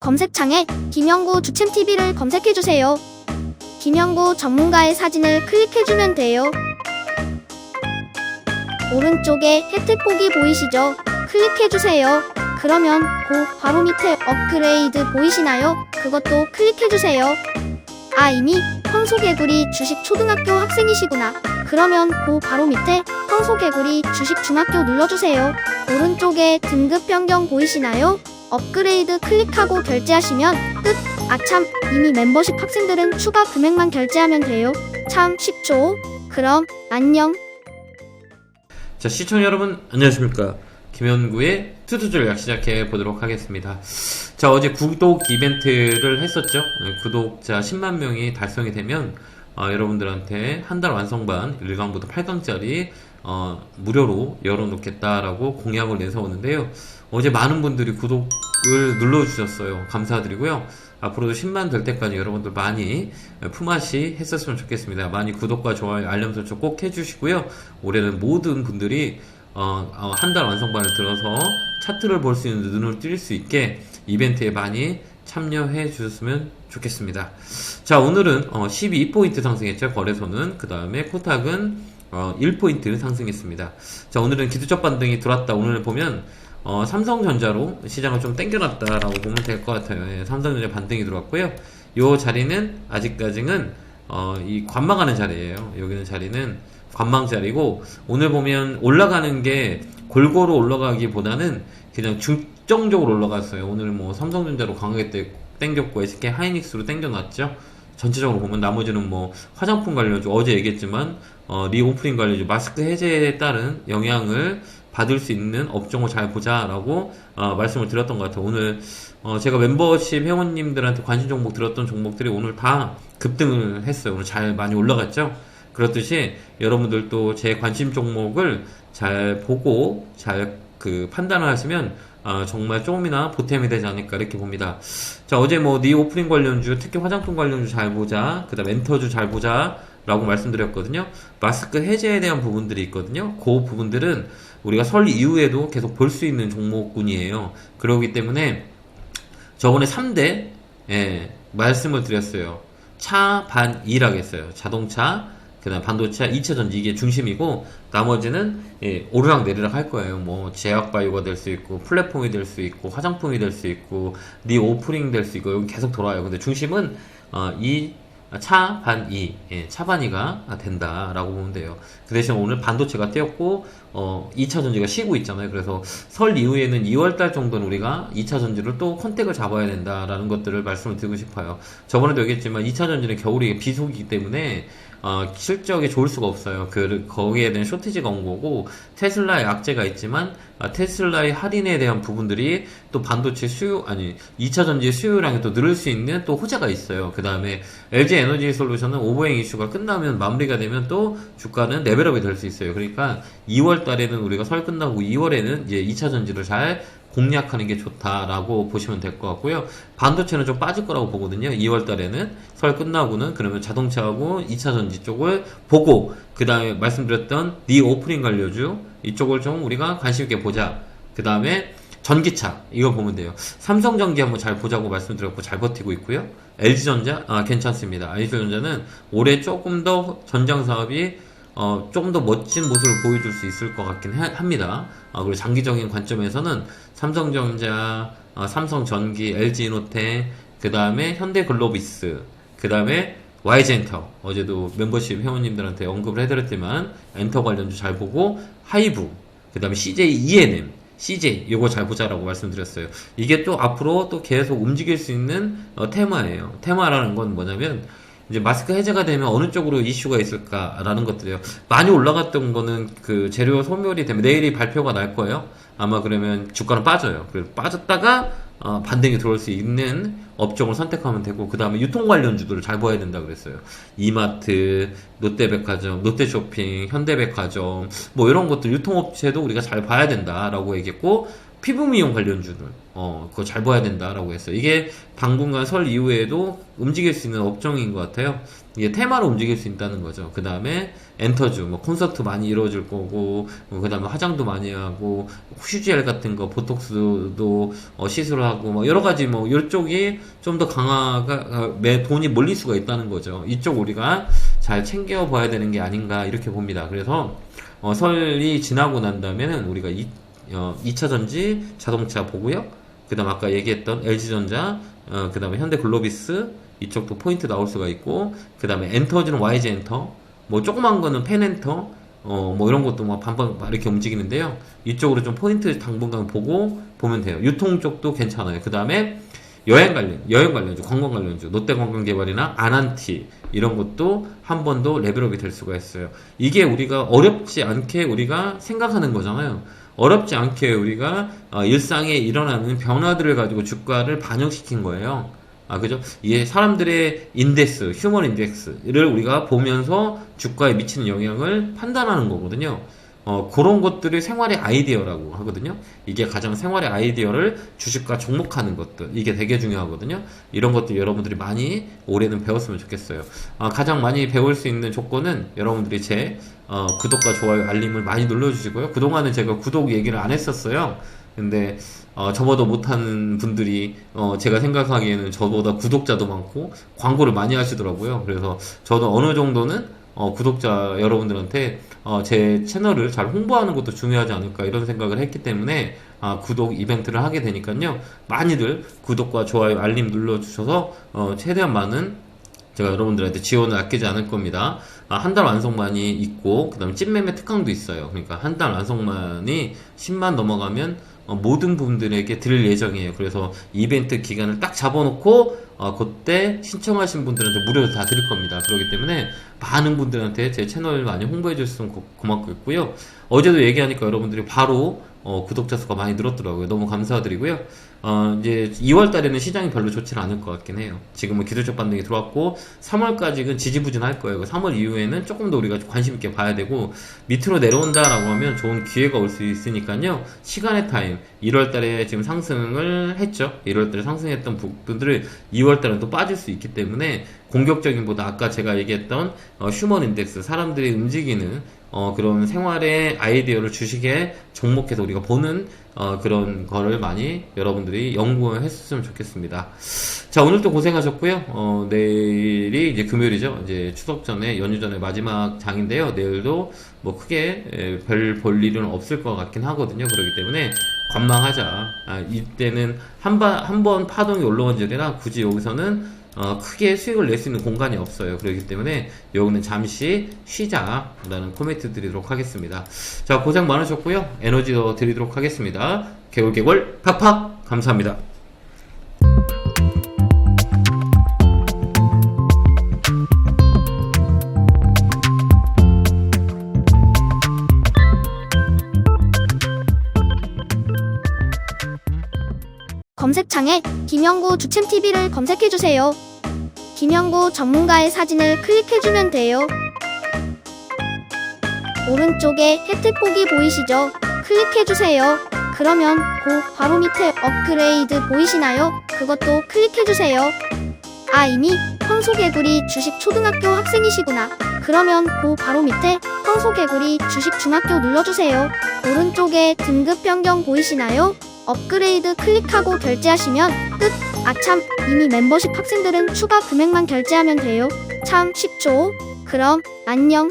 검색창에 김영구 주챔TV를 검색해주세요. 김영구 전문가의 사진을 클릭해주면 돼요. 오른쪽에 혜택 보기 보이시죠? 클릭해주세요. 그러면 그 바로 밑에 업그레이드 보이시나요? 그것도 클릭해주세요. 아, 이미 황소개구리 주식 초등학교 학생이시구나. 그러면 그 바로 밑에 황소개구리 주식 중학교 눌러주세요. 오른쪽에 등급 변경 보이시나요? 업그레이드 클릭하고 결제하시면 끝. 아참, 이미 멤버십 학생들은 추가 금액만 결제하면 돼요. 참 쉽죠? 그럼 안녕. 자, 시청자 여러분, 안녕하십니까. 김현구의 투투 전략 시작해 보도록 하겠습니다. 자, 어제 구독 이벤트를 했었죠. 네, 구독자 10만 명이 달성이 되면, 어, 여러분들한테 한 달 완성반 1강부터 8강짜리, 어, 무료로 열어놓겠다라고 공약을 내세웠는데요. 어제 많은 분들이 구독을 눌러주셨어요. 감사드리고요. 앞으로도 10만 될 때까지 여러분들 많이 품앗이 했었으면 좋겠습니다. 많이 구독과 좋아요, 알람 설정 꼭 해주시고요. 올해는 모든 분들이 어, 한 달 완성반을 들어서 차트를 볼 수 있는 눈을 뜰 수 있게 이벤트에 많이 참여해 주셨으면 좋겠습니다. 자, 오늘은 어, 12포인트 상승했죠. 거래소는. 그 다음에 코탁은 어, 1포인트 상승했습니다. 자, 오늘은 기술적 반등이 들어왔다. 오늘 보면 어, 삼성전자로 시장을 좀 땡겨놨다라고 보면 될 것 같아요. 예, 삼성전자 반등이 들어왔고요. 요 자리는 아직까지는 어, 이 관망하는 자리예요. 여기는 자리는 관망 자리고 오늘 보면 올라가는 게 골고루 올라가기보다는 그냥 중 점적으로 올라갔어요. 오늘 뭐 삼성전자로 강하게 때- 땡겼고 SK 하이닉스로 땡겨놨죠. 전체적으로 보면 나머지는 뭐 화장품 관련주 어제 얘기했지만 어, 리오프닝 관련주 마스크 해제에 따른 영향을 받을 수 있는 업종을 잘 보자라고 어, 말씀을 드렸던 것 같아요. 오늘 어, 제가 멤버십 회원님들한테 관심 종목 들었던 종목들이 오늘 다 급등을 했어요. 오늘 잘 많이 올라갔죠. 그렇듯이 여러분들도 제 관심 종목을 잘 보고 잘 그 판단을 하시면 아, 정말 조금이나 보탬이 되지 않을까 이렇게 봅니다. 자 어제 뭐 니 오프닝 관련주 특히 화장품 관련주 잘 보자 그다음 엔터주 잘 보자 라고 말씀드렸거든요. 마스크 해제에 대한 부분들이 있거든요. 그 부분들은 우리가 설 이후에도 계속 볼 수 있는 종목군이에요. 그러기 때문에 저번에 3대 예, 말씀을 드렸어요. 차, 반, 이라고 했어요. 자동차, 그다음 반도체, 2차 전지 이게 중심이고 나머지는 예, 오르락 내리락 할 거예요. 뭐 제약 바이오가 될 수 있고 플랫폼이 될 수 있고 화장품이 될 수 있고 니 오프닝 될 수 있고 여기 계속 돌아요. 근데 중심은 어, 이 차, 반, 이, 예, 차반이가 된다라고 보면 돼요. 그 대신 오늘 반도체가 뛰었고, 어, 2차 전지가 쉬고 있잖아요. 그래서 설 이후에는 2월달 정도는 우리가 2차 전지를 또 컨택을 잡아야 된다라는 것들을 말씀을 드리고 싶어요. 저번에도 얘기했지만 2차 전지는 겨울이 비수기이기 때문에 어, 실적이 좋을 수가 없어요. 그, 거기에 대한 쇼티지가 온 거고, 테슬라의 악재가 있지만, 아, 테슬라의 할인에 대한 부분들이 또 반도체 수요, 아니, 2차 전지 수요량이 또 늘을 수 있는 또 호재가 있어요. 그 다음에 LG 에너지 솔루션은 오버행 이슈가 끝나면 마무리가 되면 또 주가는 레벨업이 될 수 있어요. 그러니까 2월 달에는 우리가 설 끝나고 2월에는 이제 2차 전지를 잘 공략하는 게 좋다라고 보시면 될 것 같고요. 반도체는 좀 빠질 거라고 보거든요. 2월 달에는 설 끝나고는 그러면 자동차하고 2차 전지 쪽을 보고 그 다음에 말씀드렸던 니 오프닝 관료주 이쪽을 좀 우리가 관심 있게 보자. 그 다음에 전기차 이거 보면 돼요. 삼성전기 한번 잘 보자고 말씀드렸고 잘 버티고 있고요. LG전자 아 괜찮습니다. LG전자는 올해 조금 더 전장 사업이 어, 조금 더 멋진 모습을 보여줄 수 있을 것 같긴 하- 합니다. 어, 그리고 장기적인 관점에서는 삼성전자, 어, 삼성전기, LG이노텍, 그 다음에 현대글로비스, 그 다음에 YG엔터 어제도 멤버십 회원님들한테 언급을 해드렸지만 엔터 관련주 잘 보고 하이브, 그 다음에 CJ ENM, CJ 요거 잘 보자라고 말씀드렸어요. 이게 또 앞으로 또 계속 움직일 수 있는 어, 테마예요. 테마라는 건 뭐냐면 이제 마스크 해제가 되면 어느 쪽으로 이슈가 있을까라는 것들이에요. 많이 올라갔던 거는 그 재료 소멸이 되면 내일이 발표가 날 거예요. 아마 그러면 주가는 빠져요. 그래서 빠졌다가 어, 반등이 들어올 수 있는 업종을 선택하면 되고 그 다음에 유통 관련주들을 잘 봐야 된다 그랬어요. 이마트, 롯데백화점, 롯데쇼핑, 현대백화점 뭐 이런 것들 유통업체도 우리가 잘 봐야 된다라고 얘기했고 피부 미용 관련주들 어 그거 잘 봐야 된다라고 했어요. 이게 당분간 설 이후에도 움직일 수 있는 업종인 것 같아요. 이게 테마로 움직일 수 있다는 거죠. 그 다음에 엔터주, 뭐 콘서트 많이 이루어질 거고, 그 다음에 화장도 많이 하고, 휴지엘 같은 거, 보톡스도 어, 시술하고, 뭐 여러 가지 뭐 이쪽이 좀 더 강화가 어, 매 돈이 몰릴 수가 있다는 거죠. 이쪽 우리가 잘 챙겨 봐야 되는 게 아닌가 이렇게 봅니다. 그래서 어, 설이 지나고 난다면 우리가 이, 어, 2차 전지 자동차 보고요. 그 다음 아까 얘기했던 LG전자, 어, 그 다음에 현대글로비스, 이쪽도 포인트 나올 수가 있고, 그 다음에 엔터즈는 YG 엔터, 뭐 조그만 거는 펜 엔터, 어, 뭐 이런 것도 막 반반 막 이렇게 움직이는데요. 이쪽으로 좀 포인트 당분간 보고 보면 돼요. 유통 쪽도 괜찮아요. 그 다음에 여행 관련, 여행 관련주, 관광 관련주, 롯데 관광개발이나 아난티 이런 것도 한 번 더 레벨업이 될 수가 있어요. 이게 우리가 어렵지 않게 우리가 생각하는 거잖아요. 어렵지 않게 우리가 어, 일상에 일어나는 변화들을 가지고 주가를 반영시킨 거예요. 아, 그죠? 이게 사람들의 인덱스, 휴먼 인덱스를 우리가 보면서 주가에 미치는 영향을 판단하는 거거든요. 어, 그런 것들이 생활의 아이디어라고 하거든요. 이게 가장 생활의 아이디어를 주식과 접목하는 것들. 이게 되게 중요하거든요. 이런 것들 여러분들이 많이 올해는 배웠으면 좋겠어요. 아, 가장 많이 배울 수 있는 조건은 여러분들이 제 어, 구독과 좋아요, 알림을 많이 눌러주시고요. 그동안은 제가 구독 얘기를 안 했었어요. 근데 어, 저보다 못하는 분들이 어, 제가 생각하기에는 저보다 구독자도 많고 광고를 많이 하시더라고요. 그래서 저도 어느 정도는 어, 구독자 여러분들한테 어, 제 채널을 잘 홍보하는 것도 중요하지 않을까 이런 생각을 했기 때문에 아, 구독 이벤트를 하게 되니까요. 많이들 구독과 좋아요, 알림 눌러주셔서 어, 최대한 많은 제가 여러분들한테 지원을 아끼지 않을 겁니다. 한달 완성만이 있고, 그 다음에 찐매매 특강도 있어요. 그러니까 한 달 완성만이 10만 넘어가면 어, 모든 분들에게 드릴 예정이에요. 그래서 이벤트 기간을 딱 잡아놓고, 어, 그때 신청하신 분들한테 무료로 다 드릴 겁니다. 그렇기 때문에 많은 분들한테 제 채널 많이 홍보해 주셨으면 고, 고맙겠고요. 어제도 얘기하니까 여러분들이 바로 어, 구독자 수가 많이 늘었더라고요. 너무 감사드리고요. 어, 이제 2월 달에는 시장이 별로 좋지는 않을 것 같긴 해요. 지금은 기술적 반등이 들어왔고 3월까지는 지지부진할 거예요. 3월 이후에는 조금 더 우리가 관심 있게 봐야 되고 밑으로 내려온다라고 하면 좋은 기회가 올 수 있으니까요. 시간의 타임 1월 달에 지금 상승을 했죠. 1월 달에 상승했던 부분들을 2월 달에 또 빠질 수 있기 때문에 공격적인 보다 아까 제가 얘기했던 어, 휴먼 인덱스 사람들이 움직이는 어, 그런 생활의 아이디어를 주식에 접목해서 우리가 보는 어, 그런 거를 많이 여러분들이 연구했으면 좋겠습니다. 자, 오늘도 고생하셨고요. 어, 내일이 이제 금요일이죠. 이제 추석 전에, 연휴 전에 마지막 장인데요. 내일도 뭐 크게 에, 별볼 일은 없을 것 같긴 하거든요. 그렇기 때문에 관망하자. 아, 이때는 한 번, 한 번 파동이 올라온 적이라 굳이 여기서는 어, 크게 수익을 낼 수 있는 공간이 없어요. 그렇기 때문에 여기는 잠시 쉬자 라는 코멘트 드리도록 하겠습니다. 자, 고생 많으셨고요. 에너지 더 드리도록 하겠습니다. 개골개골 팍팍 감사합니다. 검색창에 김영구 주챔TV를 검색해주세요. 김영구 전문가의 사진을 클릭해주면 돼요. 오른쪽에 혜택 보기 보이시죠? 클릭해주세요. 그러면 그 바로 밑에 업그레이드 보이시나요? 그것도 클릭해주세요. 아, 이미 황소개구리 주식 초등학교 학생이시구나. 그러면 그 바로 밑에 황소개구리 주식 중학교 눌러주세요. 오른쪽에 등급 변경 보이시나요? 업그레이드 클릭하고 결제하시면 끝. 아참, 이미 멤버십 학생들은 추가 금액만 결제하면 돼요. 참 쉽죠? 그럼 안녕.